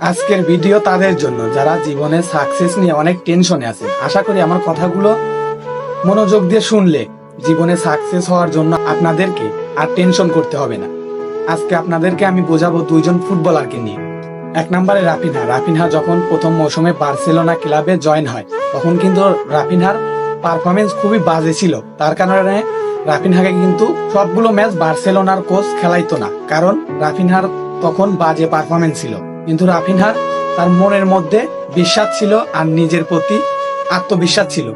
আজকের ভিডিও তাদের জন্য, যারা জীবনে সাকসেস নিয়ে অনেক টেনশনে আছে আশা করি আমার কথাগুলো মনোযোগ দিয়ে শুনলে জীবনে সাকসেস হওয়ার জন্য আপনাদেরকে আর টেনশন করতে হবে না। আজকে আপনাদেরকে আমি বোঝাবো দুইজন ফুটবলারকে নিয়ে। এক নম্বরে রাফিনহা। রাফিনহা যখন প্রথম মৌসুমে বার্সেলোনা ক্লাবে জয়েন হয়, তখন কিন্তু রাফিনহার পারফরমেন্স খুবই বাজে ছিল। তার কারণে রাফিনহাকে কিন্তু সবগুলো ম্যাচ বার্সেলোনার কোচ খেলাইতো না। কারণ রাফিনহার তখন বাজে পারফরমেন্স ছিল। কিন্তু রাফিনহার তার মনের মধ্যে বিশ্বাস ছিল আর নিজের প্রতি আত্মবিশ্বাস ছিল।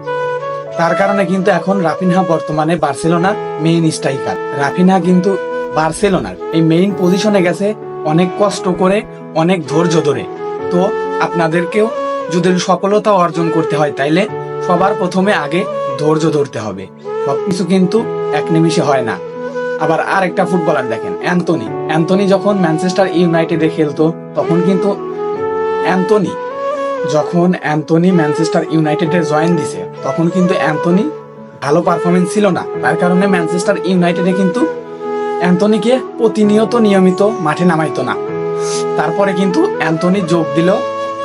তার কারণে কিন্তু এখন রাফিনহা বর্তমানে বার্সেলোনার মেইন স্ট্রাইকার রাফিনহা কিন্তু বার্সেলোনার এই মেইন পজিশনে গেছে অনেক কষ্ট করে, অনেক ধৈর্য ধরে। তো আপনাদেরকেও যদি সফলতা অর্জন করতে হয় তাইলে সবার প্রথমে আগে ধৈর্য ধরতে হবে। সবকিছু কিন্তু এক নিমিষে হয় না। আবার আর একটা ফুটবলার দেখেন অ্যান্টনি অ্যান্টনি যখন ম্যানচেস্টার ইউনাইটেডে খেলতো, তখন কিন্তু অ্যান্টনি যখন অ্যান্টনি ম্যানচেস্টার ইউনাইটেডে জয়েন দিছে, তখন কিন্তু অ্যান্টনি ভালো পারফরমেন্স ছিল না। তার কারণে ম্যানচেস্টার ইউনাইটেডে কিন্তু অ্যান্টনিকে প্রতিনিয়ত নিয়মিত মাঠে নামাইতো না। তারপরে কিন্তু অ্যান্টনি যোগ দিল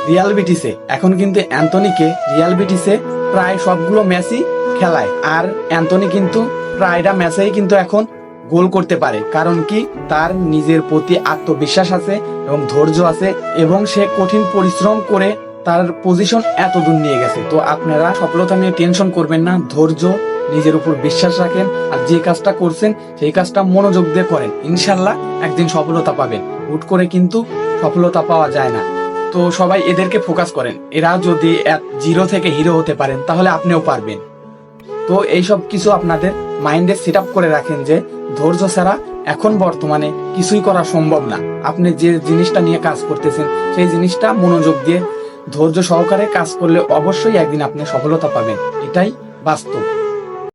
রিয়াল বিটিসে। এখন কিন্তু অ্যান্টনিকে রিয়াল বিটিসে প্রায় সবগুলো ম্যাচই খেলায়। আর অ্যান্টনি কিন্তু প্রায়টা ম্যাচেই কিন্তু এখন গোল করতে পারে, কারণ কি তার নিজের প্রতি আত্মবিশ্বাস আছে এবং ধৈর্য আছে এবং সে কঠিন পরিশ্রম করে তার পজিশন এত দূর নিয়ে গেছে। তো আপনারা সফলতা নিয়ে টেনশন করবেন না, ধৈর্য, নিজের উপর বিশ্বাস রাখেন আর যে কাজটা করছেন সেই কাজটা মনোযোগ দিয়ে করেন। ইনশাল্লাহ একদিন সফলতা পাবেন। হুট করে কিন্তু সফলতা পাওয়া যায় না। তো সবাই এদেরকে ফোকাস করেন। এরা যদি জিরো থেকে হিরো হতে পারেন, তাহলে আপনিও পারবেন। তো এইসব কিছু আপনাদের মাইন্ডে সেট আপ করে রাখেন যে, ধৈর্য ছাড়া এখন বর্তমানে কিছুই করা সম্ভব না। আপনি যে জিনিসটা নিয়ে কাজ করতেছেন, সেই জিনিসটা মনোযোগ দিয়ে ধৈর্য সহকারে কাজ করলে অবশ্যই একদিন আপনি সফলতা পাবেন। এটাই বাস্তব।